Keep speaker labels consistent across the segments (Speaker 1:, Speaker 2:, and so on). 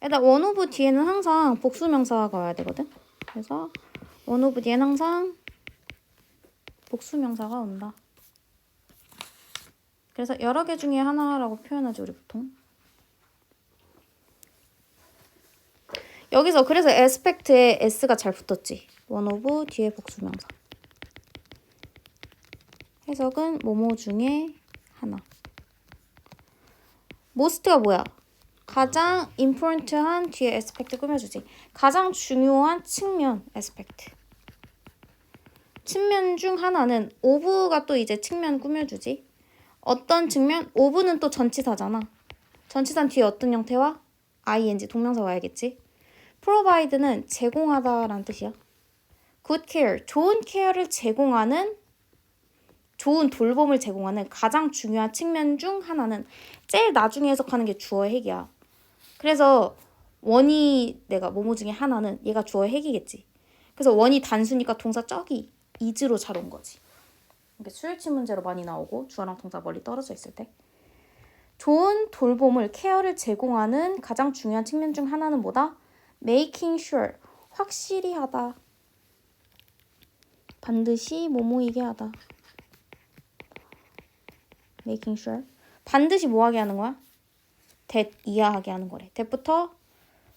Speaker 1: 일단 원 오브 뒤에는 항상 복수명사가 와야 되거든. 그래서 원 오브 뒤에는 항상 복수명사가 온다. 그래서 여러 개 중에 하나라고 표현하지 우리 보통. 여기서 그래서 에스펙트에 s가 잘 붙었지. 원 오브 뒤에 복수명사. 해석은 뭐뭐 중에 하나. most가 뭐야? 가장 important한 뒤에 aspect 꾸며주지. 가장 중요한 측면 aspect. 측면 중 하나는 of가 또 이제 측면 꾸며주지. 어떤 측면? of는 또 전치사잖아. 전치사는 뒤에 어떤 형태와? ing 동명사 와야겠지. provide는 제공하다라는 뜻이야. good care, 좋은 케어를 제공하는 좋은 돌봄을 제공하는 가장 중요한 측면 중 하나는 제일 나중에 해석하는 게 주어의 핵이야. 그래서 원이 내가 뭐뭐 중에 하나는 얘가 주어의 핵이겠지. 그래서 원이 단수니까 동사 쩍이 이즈로 잘 온 거지. 이게 수일치 문제로 많이 나오고 주어랑 동사 멀리 떨어져 있을 때. 좋은 돌봄을 케어를 제공하는 가장 중요한 측면 중 하나는 뭐다? making sure 확실히 하다. 반드시 뭐뭐이게 하다. making sure 반드시 뭐 하게 하는 거야? That 이하하게 하는 거래. that부터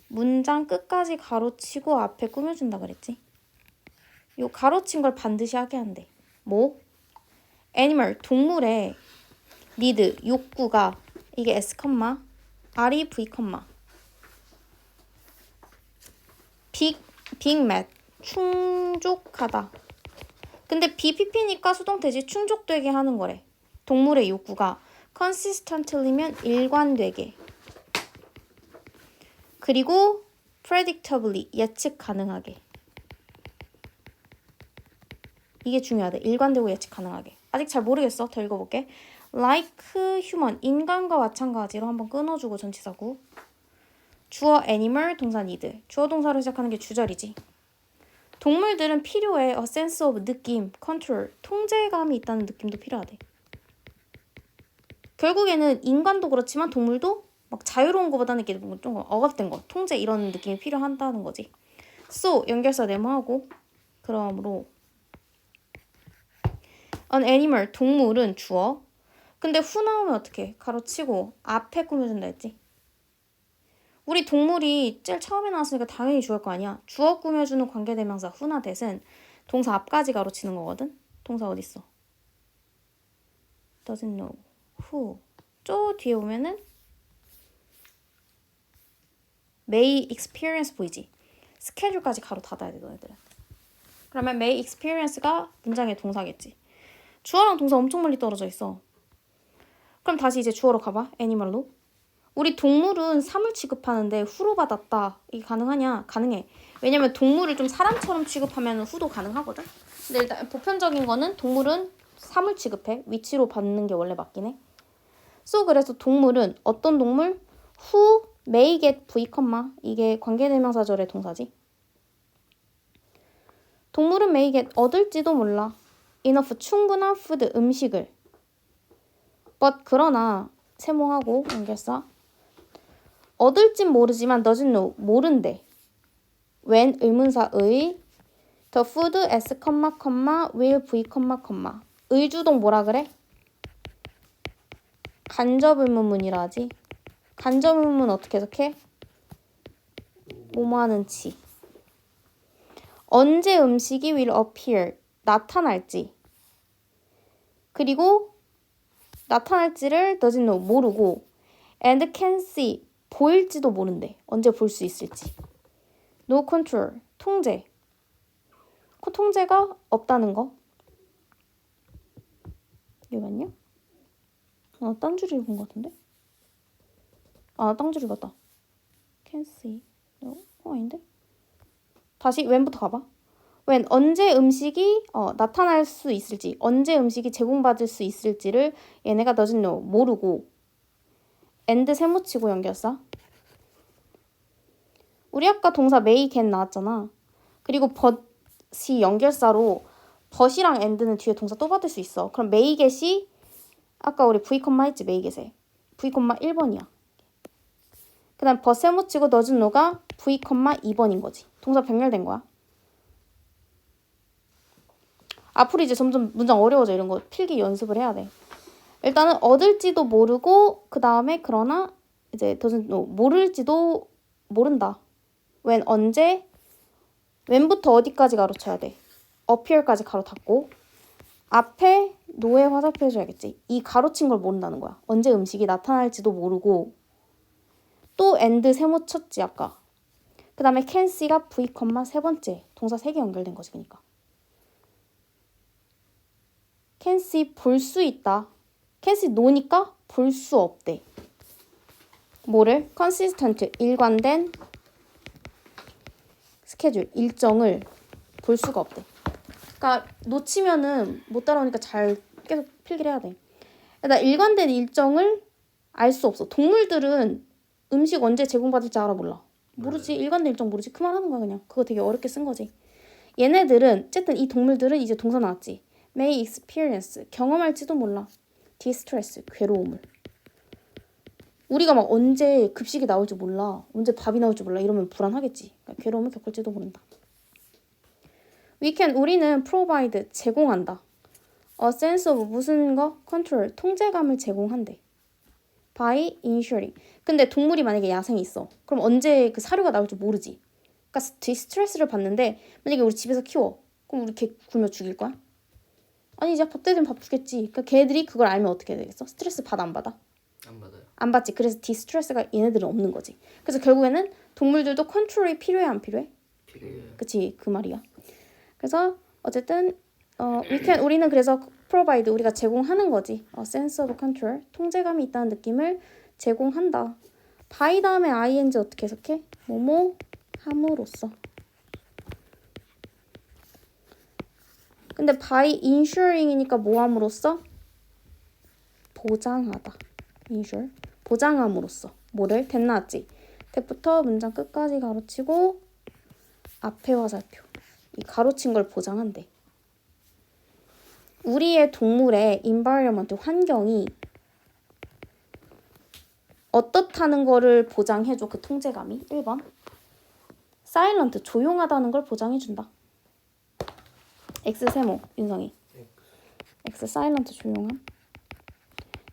Speaker 1: 문장 끝까지 가로치고 앞에 꾸며준다 그랬지. 요 가로친 걸 반드시 하게 한대. 뭐? animal 동물의 need 욕구가 이게 s, r이 v, big big met 충족하다. 근데 BPP니까 수동태지 충족되게 하는 거래. 동물의 욕구가 consistently면 일관되게 그리고 predictably 예측 가능하게 이게 중요하다. 일관되고 예측 가능하게 아직 잘 모르겠어. 더 읽어볼게. like human 인간과 마찬가지로 한번 끊어주고 전치사구 주어 animal 동사 need 주어 동사로 시작하는 게 주절이지. 동물들은 필요해 a sense of 느낌, control 통제감이 있다는 느낌도 필요하대. 결국에는 인간도 그렇지만 동물도 막 자유로운 것보다는 뭔가 좀 억압된 거, 통제 이런 느낌이 필요한다는 거지. so 연결사 네모하고 그러므로 an animal 동물은 주어. 근데 후 나오면 어떻게? 가로치고 앞에 꾸며준다 했지. 우리 동물이 제일 처음에 나왔으니까 당연히 주어일 거 아니야. 주어 꾸며주는 관계대명사 후나 대은 동사 앞까지 가로치는 거거든. 동사 어디 있어? doesn't know. who. 쪼 뒤에 오면은 may experience 보이지? 스케줄까지 가로 닫아야 돼 너네들은. 그러면 may experience가 문장의 동사겠지. 주어랑 동사 엄청 멀리 떨어져 있어. 그럼 다시 이제 주어로 가봐. 애니멀로. 우리 동물은 사물 취급하는데 후로 받았다. 이게 가능하냐? 가능해. 왜냐면 동물을 좀 사람처럼 취급하면 후도 가능하거든. 근데 일단 보편적인 거는 동물은 사물 취급해. 위치로 받는 게 원래 맞긴 해. so 그래서 동물은 어떤 동물? who may get v, 이게 관계대명사절의 동사지. 동물은 may get 얻을지도 몰라. enough 충분한 food 음식을. but 그러나 세모하고 연결사 얻을진 모르지만 doesn't know 모른대. when 의문사의 the food s, will v, 의주동 뭐라 그래? 간접 의문문이라 하지. 간접의문문 어떻게 해석해? 뭐뭐하는 치. 언제 음식이 will appear 나타날지. 그리고 나타날지를 doesn't know 모르고 and can see 보일지도 모른대. 언제 볼 수 있을지. no control 통제. 그 통제가 없다는 거. 이거만요? 아, 딴 줄 읽은 것 같은데? 아, 딴줄 읽었다. can see. no? 어, 아닌데? 다시 웬부터 가봐. 웬 언제 음식이 어, 나타날 수 있을지, 언제 음식이 제공받을 수 있을지를 얘네가 doesn't know, 모르고 and 세모치고 연결사. 우리 아까 동사 may, can 나왔잖아. 그리고 but이 연결사로 but이랑 and는 뒤에 동사 또 받을 수 있어. 그럼 may get이 아까 우리 v, 했지 may get에 v, 1번이야. 그 다음 버세모 치고 너은 노가 v, 2번인 거지. 동사 병렬된 거야. 앞으로 이제 점점 문장 어려워져 이런 거 필기 연습을 해야 돼. 일단은 얻을지도 모르고 그 다음에 그러나 이제 doesn't know 모를지도 모른다. when 언제 when부터 어디까지 가로쳐야 돼. appear까지 가로 닫고 앞에 노에 화살표 해줘야겠지. 이 가로친 걸 모른다는 거야. 언제 음식이 나타날지도 모르고 또 and 세모 쳤지 아까. 그 다음에 can see가 v, 세 번째 동사 세 개 연결된 거지 그러니까. can see 볼 수 있다. can see 노니까 볼 수 없대. 뭐를? consistent 일관된 스케줄 일정을 볼 수가 없대. 그러니까 놓치면은 못 따라오니까 잘 계속 필기를 해야 돼. 나 일관된 일정을 알 수 없어. 동물들은 음식 언제 제공받을지 알아 몰라. 모르지. 일관된 일정 모르지. 그말 하는 거야 그냥. 그거 되게 어렵게 쓴 거지. 얘네들은 어쨌든 이 동물들은 이제 동사 나왔지. may experience 경험할지도 몰라. distress 괴로움을. 우리가 막 언제 급식이 나올지 몰라. 언제 밥이 나올지 몰라. 이러면 불안하겠지. 그러니까 괴로움을 겪을지도 모른다. We can 우리는 provide 제공한다. A sense of 무슨 거? control 통제감을 제공한대. By ensuring. 근데 동물이 만약에 야생에 있어. 그럼 언제 그 사료가 나올지 모르지. 그러니까 디스트레스를 받는데 만약에 우리 집에서 키워. 그럼 우리 개 굶어 죽일 거야? 아니 이제 밥 되면 밥 주겠지. 그러니까 걔들이 그걸 알면 어떻게 되겠어? 스트레스 받아 안 받아?
Speaker 2: 안 받아요.
Speaker 1: 안 받지. 그래서 디스트레스가 얘네들은 없는 거지. 그래서 결국에는 동물들도 컨트롤이 필요해 안 필요해?
Speaker 2: 필요해요.
Speaker 1: 그치 그 말이야. 그래서 어쨌든 어 we can 우리는 그래서 provide 우리가 제공하는 거지. 어, sense of 통제감이 있다는 느낌을 제공한다. by 다음에 ing 어떻게 해석해? 뭐뭐 함으로써. 근데 by ensuring이니까 뭐 함으로써? 보장하다. insure 보장함으로써 뭐를 됐나왔지? 대부터 문장 끝까지 가로치고 앞에 화살표. 이 가로친 걸 보장한대. 우리의 동물의 environment 환경이 어떻다는 거를 보장해줘 그 통제감이. 1번. silent 조용하다는 걸 보장해준다. X 세모 윤성이. X silent 조용함.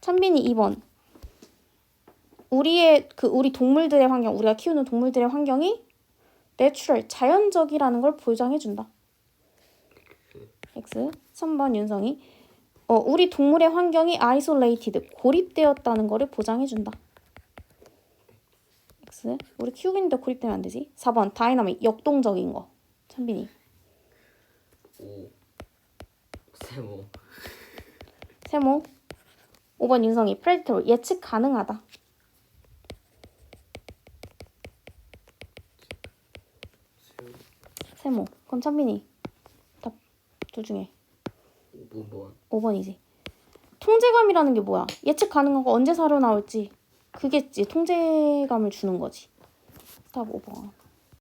Speaker 1: 찬빈이 2번. 우리의 그 우리 동물들의 환경 우리가 키우는 동물들의 환경이 내추럴 자연적이라는 걸 보장해준다. X 3번 윤성이 어, 우리 동물의 환경이 isolated 고립되었다는 거를 보장해준다. X 우리 키우고 있는데 고립되면 안 되지. 4번 다이나믹 역동적인 거 찬빈이
Speaker 2: 오. 세모.
Speaker 1: 세모 5번 윤성이 predator 예측 가능하다.
Speaker 2: 세모.
Speaker 1: 세모 그럼 찬빈이 답 둘 중에
Speaker 2: 5번.
Speaker 1: 5번이지. 통제감이라는 게 뭐야? 예측 가능한 거 언제 사료 나올지 그게지 통제감을 주는 거지. 답 5번.